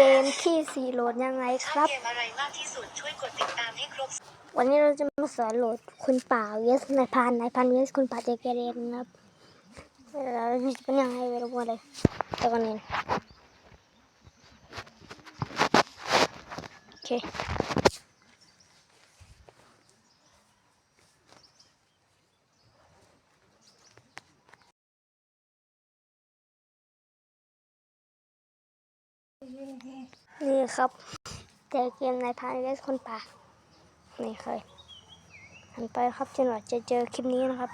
เกมที่สี่โหลดยังไงคชอรับบเกมอะไรมากที่สุดช่วยกดติดตามให้ครบ วันนี้เราจะมาสอนโหลดคุณป่าเวสนายพรานนายพรานเวสคุณป่าเจเกเรนนะครับแล้วจะเป็นยังไงไปดูกันเลยแต่ก่อนอื่นโอเค นี่ครับเจอเกมนายพรานเวสคนป่านี่เคยหันไปครับจนกว่าจะเจอคลิปนี้นะครับ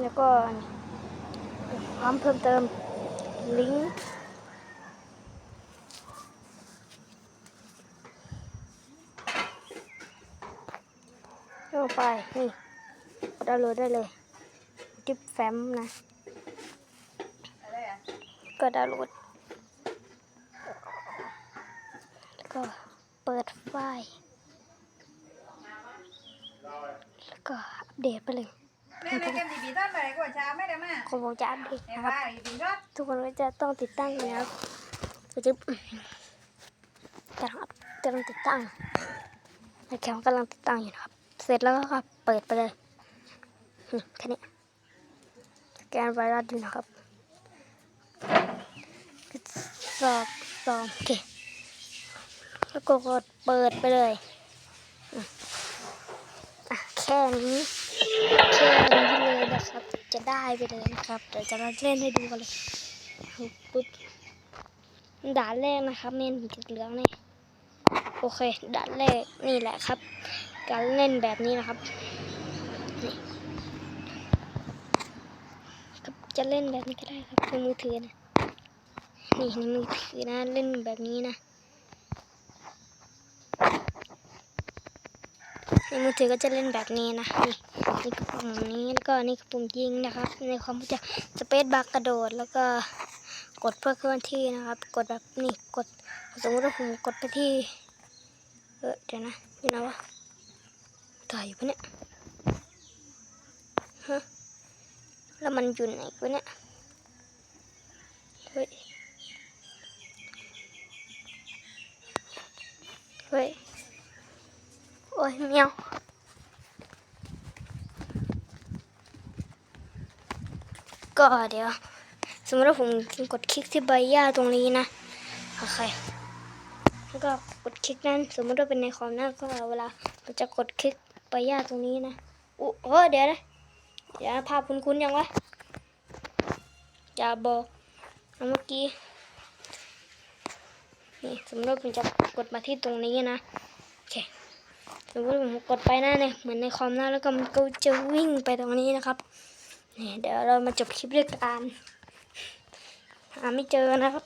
แล้วก็พร้อมเพิ่มเติมลิงก์ลงไป นี่ดาวน์โหลดได้เลย จิบแฟ้มนะ ก็ดาวน์โหลดแล้วก็เปิดไฟล์แล้วก็อัปเดตไปเลยแม่แม่เกมดีบีท่านไปกว่าช้าไม่ได้มาของผมจะอัปเดตเดี๋ยวนะครับว่าดีบีก็ทุกคนก็จะต้องติดตั้งนะครับก็จะกำลังอัพกำลังติดตั้งในแคมกำลังติดตั้งอยู่นะครับ เสร็จแล้วก็เปิดไปเลยนี่แค่นี้สแกนไวรัสดูนะครับส อบสอบโอเคแล้วก็กดเปิดไปเลยอะแค่นี้แค่นี้เลยนะครับ จะได้ไปเลยนะครับเดี๋ยวจะมาเล่นให้ดูกันเลยปุ๊บด่านแรกนะครับเมนผมจะเหลืองนี่โอเคด่านแรกนี่แหละครับ การเล่นแบบนี้นะครับนี่ครับจะเล่นแบบนี้ก็ได้ครับในมือถือนะ นี่ในมือถือนะเล่นแบบนี้นะในมือถือก็จะเล่นแบบนี้นะนี่นี่คือปุ่มนี้แล้วก็นี่คือปุ่มยิงนะครับ ในคอมพิวเตอร์สเปซบาร์กระโดดแล้วก็กดเพื่อเคลื่อนที่นะครับ กดแบบนี่กดสมมติว่าผมกดไปที่เออเดี๋ยวนะอยู่นะวะถ่ายอยู่ปะเนี่ยฮะแล้วมันอยู่ไหนวะเนี่ยเฮ้ยเฮ้ย โอ้ยเมียวก็เดี๋ยว สมมติว่าผมกดคลิกที่ใบหญ้าตรงนี้นะโอเคแล้วก็กดคลิกนั้น สมมติว่าเป็นในคอมนะก็เวลาเราจะกดคลิกใบหญ้าตรงนี้นะอุ๊เออเดี๋ยวนะเดี๋ยวภาพคุ้นๆยังวะจะบอกนะเมื่อกี้ นี่สมมติว่าผมจะกดมาที่ตรงนี้นะโอเคสมมติว่าผมกดไปนะเนี่ยเหมือนในคอมนะแล้วก็มันก็จะวิ่งไปตรงนี้นะครับนี่เดี๋ยวเรามาจบคลิปด้วยการหาไม่เจอนะครับ